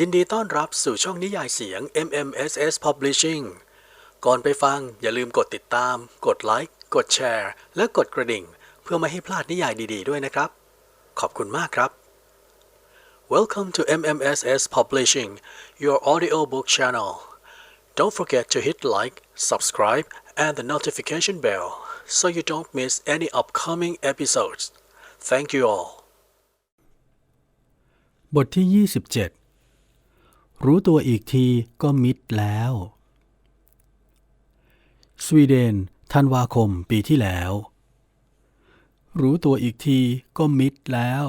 ยินดีต้อนรับสู่ช่องนิยายเสียง MMSS Publishing ก่อนไปฟังอย่าลืมกดติดตาม กดไลค์ กดแชร์ และกดกระดิ่ง เพื่อไม่ให้พลาดนิยายดีๆด้วยนะครับ ขอบคุณมากครับ Welcome to MMSS Publishing, your audiobook channel. Don't forget to hit like, subscribe, and the notification bell so you don't miss any upcoming episodes. Thank you all. บทที่ 27 รู้ตัวอีกทีก็มิดแล้ว สวีเดนธันวาคมปีที่แล้ว รู้ตัวอีกทีก็มิดแล้ว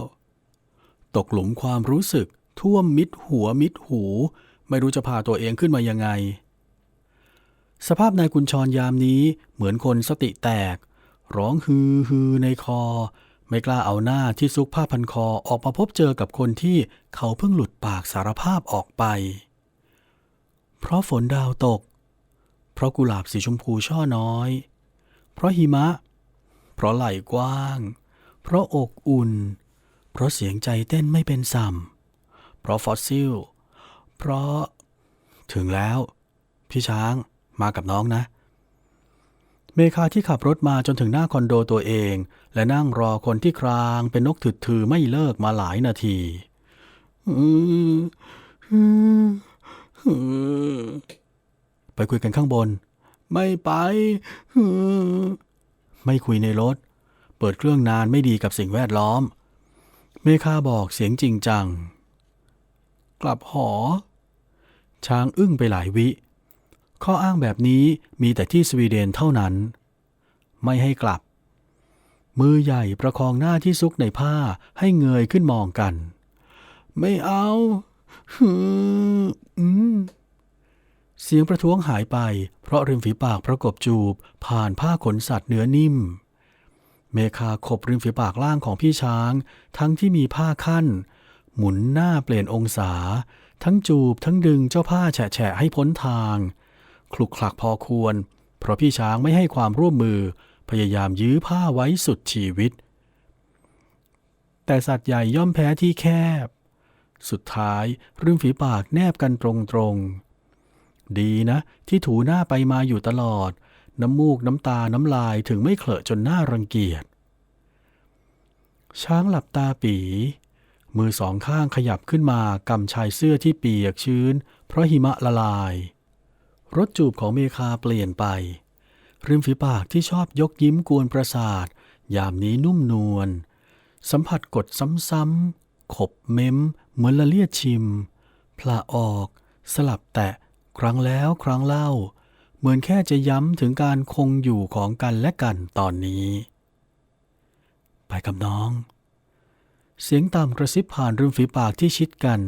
ตกหลุมความรู้สึกท่วมมิดหัวมิดหู ไม่รู้จะพาตัวเองขึ้นมายังไง สภาพนายกุญชรยามนี้เหมือนคนสติแตก ร้องฮือฮือในคอ ไม่กล้าเอาหน้าที่ซุกผ้าพันคอออกมาพบเจอกับคนที่เขาเพิ่งหลุดปากสารภาพออกไป เพราะฝนดาวตก เพราะกุหลาบสีชมพูช่อน้อย เพราะหิมะ เพราะไหล่กว้าง เพราะอกอุ่น เพราะเสียงใจเต้นไม่เป็นสัมเพราะฟอสซิล เพราะ ถึงแล้ว พี่ช้างมากับน้องนะ เมคาที่ขับรถมาจนถึงหน้าคอนโดตัวเอง และนั่งรอคนที่ครางเป็นนกถึดถือไม่เลิกมาหลายนาทีอืมอืมอืมไปคุยกันข้างบน ไม่ไป ไม่คุยในรถ เปิดเครื่องนานไม่ดีกับสิ่งแวดล้อม เมคาบอกเสียงจริงจัง กลับหอ ช้างอึ้งไปหลายวิ ข้ออ้างแบบนี้มีแต่ที่สวีเดนเท่านั้น ไม่ให้กลับ มือใหญ่ประคองหน้าที่ซุกในผ้าให้เงยขึ้นมองกัน ไม่เอาฮืมเสียงประท้วงหายไป เพราะริมฝีปากประกบจูบ ผ่านผ้าขนสัตว์เนื้อนิ่ม เมคาขบริมฝีปากล่างของพี่ช้าง ทั้งที่มีผ้าขั้น หมุนหน้าเปลี่ยนองศา ทั้งจูบทั้งดึงเจ้าผ้าแฉะให้พ้นทาง คลุกคลักพอควร เพราะพี่ช้างไม่ให้ความร่วมมือ พยายามยื้อผ้าไว้สุดชีวิต แต่สัตว์ใหญ่ย่อมแพ้ที่แคบ สุดท้ายริมฝีปากแนบกันตรงๆ ดีนะ ที่ถูหน้าไปมาอยู่ตลอด น้ำมูกน้ำตาน้ำลายถึงไม่เขลอะจนหน่ารังเกียจ ช้างหลับตาปีมือสองข้างขยับขึ้นมากำชายเสื้อที่เปียกชื้น เพราะหิมะละลาย รถจูบของเมคาเปลี่ยนไป ริมฝีปากที่ชอบยกยิ้มกวนประสาท ยามนี้นุ่มนวล สัมผัสกดซ้ำๆ ขบเม้ม เหมือนละเลียดชิมพละออก สลับแตะ ครั้งแล้วครั้งเล่า เหมือนแค่จะย้ำถึงการคงอยู่ของกันและกันตอนนี้ ไปกับน้อง เสียงต่ำกระซิบผ่านริมฝีปากที่ชิดกัน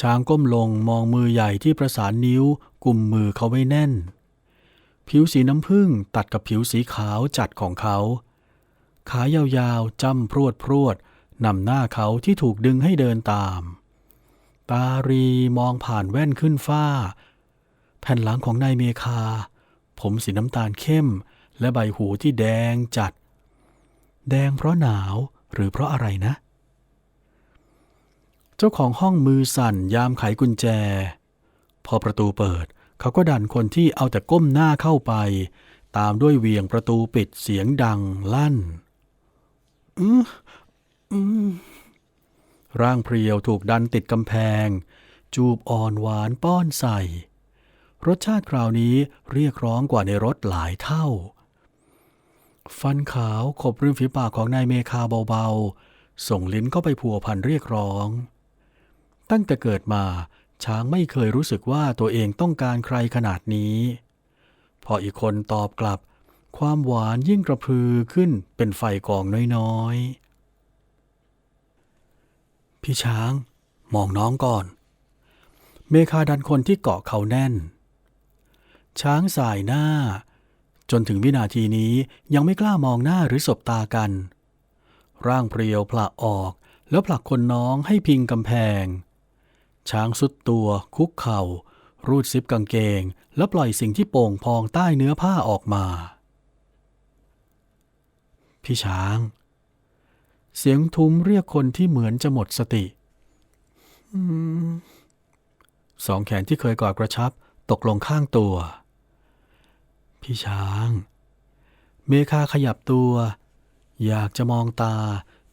ช้างก้มลงมองมือใหญ่ที่ประสานนิ้วกุมมือเขาไว้แน่น ผิวสีน้ำผึ้งตัดกับผิวสีขาวจัดของเขา ขายาวๆจ้ำพรวดพรวดนำหน้าเขาที่ถูกดึงให้เดินตาม ตารีมองผ่านแว่นขึ้นฟ้า แผ่นหลังของนายเมคา ผมสีน้ำตาลเข้ม และใบหูที่แดงจัด แดงเพราะหนาวหรือเพราะอะไรนะ เจ้าของห้องมือสั่นยามไขกุญแจ พอประตูเปิด เขาก็ดันคนที่เอาแต่ก้มหน้าเข้าไป ตามด้วยเวียงประตูปิดเสียงดังลั่น อืออือร่างเพรียวถูกดันติดกำแพง จูบอ่อนหวานป้อนใส่ รสชาติคราวนี้เรียกร้องกว่าในรถหลายเท่า ฟันขาวขบริมฝีปากของนายเมคาเบาๆ ส่งลิ้นเข้าไปพัวพันเรียกร้อง ตั้งแต่เกิดมาช้างไม่เคยรู้สึกว่าตัวเองต้องการใครขนาดนี้ พออีกคนตอบกลับ ความหวานยิ่งกระพือขึ้นเป็นไฟกองน้อยๆ พี่ช้างมองน้องก่อน เมคาดันคนที่เกาะเขาแน่น ช้างสายหน้า จนถึงวินาทีนี้ยังไม่กล้ามองหน้าหรือสบตากัน ร่างเพรียวผละออกแล้วผลักคนน้องให้พิงกำแพง ช้างสุดตัว คุกเข่า รูดซิปกางเกง แล้วปล่อยสิ่งที่โป่งพองใต้เนื้อผ้าออกมา พี่ช้าง เสียงทุ้มเรียกคนที่เหมือนจะหมดสติสองแขนที่เคยกอดกระชับ ตกลงข้างตัว พี่ช้าง เมคาขยับตัว อยากจะมองตา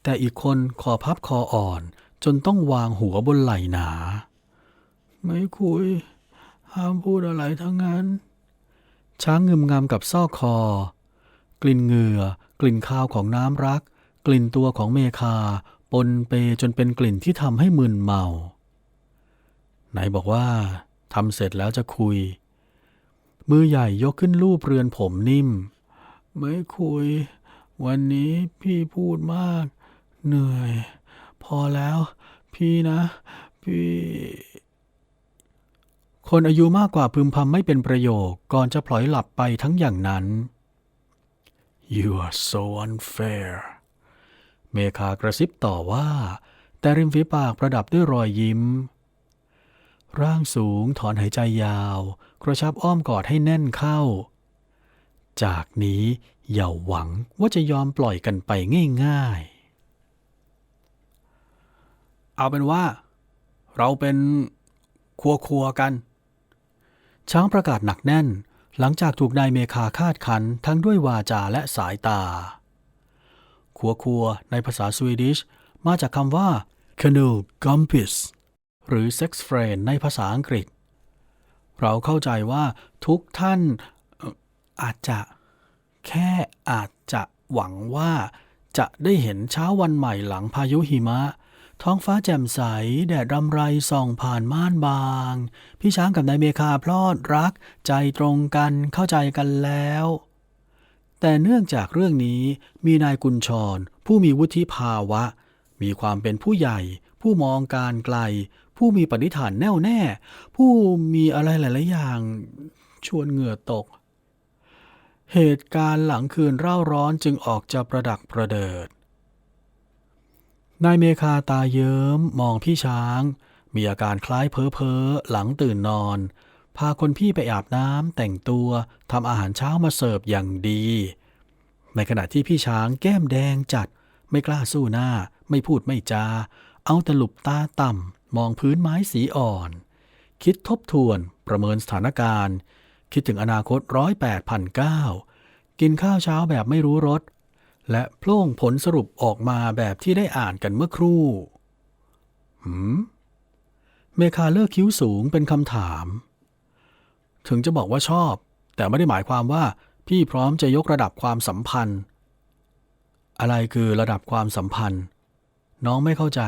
แต่อีกคนคอพับคออ่อน จนต้องวางหัวบนไหล่หนา ไม่คุย ห้ามพูดอะไรทั้งนั้น ช้างงึมงำกับซอกคอ กลิ่นเหงื่อ กลิ่นคาวของน้ำรัก กลิ่นตัวของเมคา ปนเปจนเป็นกลิ่นที่ทำให้มึนเมา ไหนบอกว่าทำเสร็จแล้วจะคุย มือใหญ่ยกขึ้นลูบเรือนผมนิ่ม ไม่คุย วันนี้พี่พูดมาก เหนื่อย พอแล้ว พี่นะ พี่ คนอายุมากกว่าพึมพำไม่เป็นประโยค ก่อนจะพลอยหลับไปทั้งอย่างนั้น You are so unfair เมคากระซิบต่อว่า แต่ริมฝีปากประดับด้วยรอยยิ้ม ร่างสูงถอนหายใจยาว กระชับอ้อมกอดให้แน่นเข้า จากนี้อย่าหวังว่าจะยอมปล่อยกันไปง่ายๆ เอาเป็นว่า เราเป็นครัวครัวๆกัน ช้างประกาศหนักแน่น หลังจากถูกนายเมคาคาดคันทั้งด้วยวาจาและสายตาคัวคัวในภาษาสวีดิชมาจากคำว่า canoe gumpus หรือ sex friend ในภาษาอังกฤษ เราเข้าใจว่าทุกท่านอาจจะ แค่อาจจะหวังว่าจะได้เห็นเช้าวันใหม่หลังพายุหิมะ ท้องฟ้าแจ่มใส แดดรำไรส่องผ่านม่านบาง พี่ช้างกับนายเมคาพลอดรัก ใจตรงกันเข้าใจกันแล้ว แต่เนื่องจากเรื่องนี้มีนายกุญชร ผู้มีวุฒิภาวะ มีความเป็นผู้ใหญ่ ผู้มองการไกล ผู้มีปณิธานแน่วแน่ ผู้มีอะไรหลาย ๆ อย่างชวนเหงื่อตก เหตุการณ์หลังคืนเร่าร้อนจึงออกจะประดักประเดิด นายเมคาตาเยิ้มมองพี่ช้าง มีอาการคล้ายเพ้อเพอหลังตื่นนอน พาคนพี่ไปอาบน้ำแต่งตัวทำอาหารเช้ามาเสิร์ฟอย่างดี ในขณะที่พี่ช้างแก้มแดงจัด ไม่กล้าสู้หน้า ไม่พูดไม่จา เอาแต่หลุบตาต่ำมองพื้นไม้สีอ่อน คิดทบทวนประเมินสถานการณ์ คิดถึงอนาคตร้อยแปดพันเก้ากินข้าวเช้าแบบไม่รู้รส และโพล่งผลสรุปออกมาแบบที่ได้อ่านกันเมื่อครู่ หืม เมคาเลิกคิ้วสูงเป็นคำถาม ถึงจะบอกว่าชอบ แต่ไม่ได้หมายความว่าพี่พร้อมจะยกระดับความสัมพันธ์ อะไรคือระดับความสัมพันธ์ น้องไม่เข้าใจ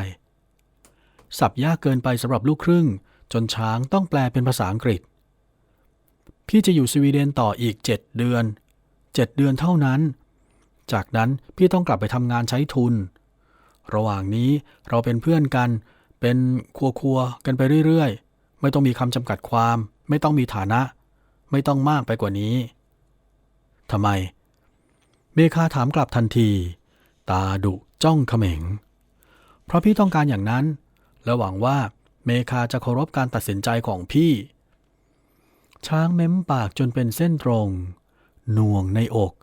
สับยากเกินไปสำหรับลูกครึ่ง จนช้างต้องแปลเป็นภาษาอังกฤษ พี่จะอยู่สวีเดนต่ออีกเจ็ดเดือนเจ็ดเดือนเท่านั้น จากนั้นพี่ต้องกลับไปทำงานใช้ทุน ระหว่างนี้เราเป็นเพื่อนกัน เป็นครัวครัวๆกันไปเรื่อยๆ ไม่ต้องมีคำจำกัดความ ไม่ต้องมีฐานะ ไม่ต้องมากไปกว่านี้ทำไม เมคาถามกลับทันที ตาดุจ้องเขม็ง เพราะพี่ต้องการอย่างนั้น และหวังว่าเมคาจะเคารพการตัดสินใจของพี่ ช้างเม้มปากจนเป็นเส้นตรงน่วงในอก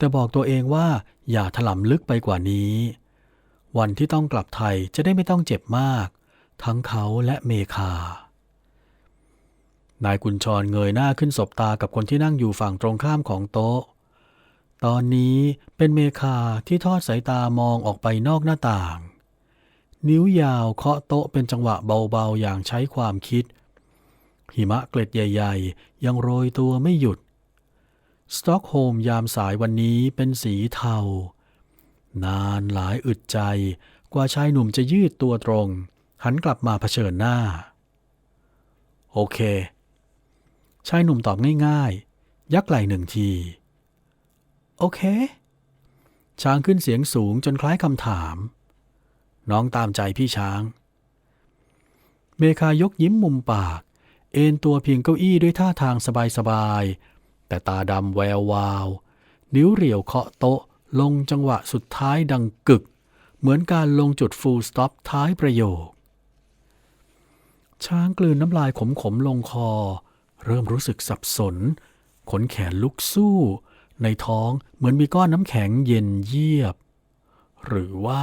แต่บอกตัวเองว่าอย่าถลำลึกไปกว่านี้ วันที่ต้องกลับไทยจะได้ไม่ต้องเจ็บมาก ทั้งเขาและเมคา นายกุญชรเงยหน้าขึ้นสบตากับคนที่นั่งอยู่ฝั่งตรงข้ามของโต๊ะ ตอนนี้เป็นเมคาที่ทอดสายตามองออกไปนอกหน้าต่าง นิ้วยาวเคาะโต๊ะเป็นจังหวะเบาๆอย่างใช้ความคิด หิมะเกล็ดใหญ่ ๆ ยังโรยตัวไม่หยุด สต็อกโฮล์มยามสายวันนี้เป็นสีเทา นานหลายอึดใจกว่าชายหนุ่มจะยืดตัวตรง หันกลับมาเผชิญหน้า โอเค ชายหนุ่มตอบง่ายๆ ยักไหล่หนึ่งที โอเค ช้างขึ้นเสียงสูงจนคล้ายคำถาม น้องตามใจพี่ช้าง เมคายกยิ้มมุมปาก เอนตัวเพียงเก้าอี้ด้วยท่าทางสบายๆ แต่ตาดำแวววาว นิ้วเรียวเคาะโต๊ะ ลงจังหวะสุดท้ายดังกึก เหมือนการลงจุดฟูลสต็อปท้ายประโยค ช้างกลืนน้ำลายขมๆลงคอ เริ่มรู้สึกสับสน ขนแขนลุกสู้ ในท้องเหมือนมีก้อนน้ำแข็งเย็นเยียบ หรือว่า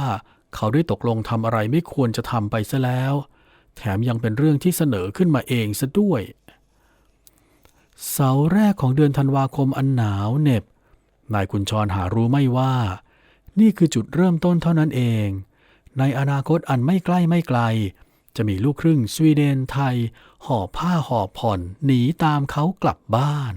เขาได้ตกลงทำอะไรไม่ควรจะทำไปซะแล้ว แถมยังเป็นเรื่องที่เสนอขึ้นมาเองซะด้วย เสาร์แรกของเดือนธันวาคมอันหนาวเหน็บ นายกุญชรหารู้ไม่ว่า นี่คือจุดเริ่มต้นเท่านั้นเอง ในอนาคตอันไม่ใกล้ไม่ไกล จะมีลูกครึ่งสวีเดนไทยห่อผ้าห่อผ่อนหนีตามเขากลับบ้าน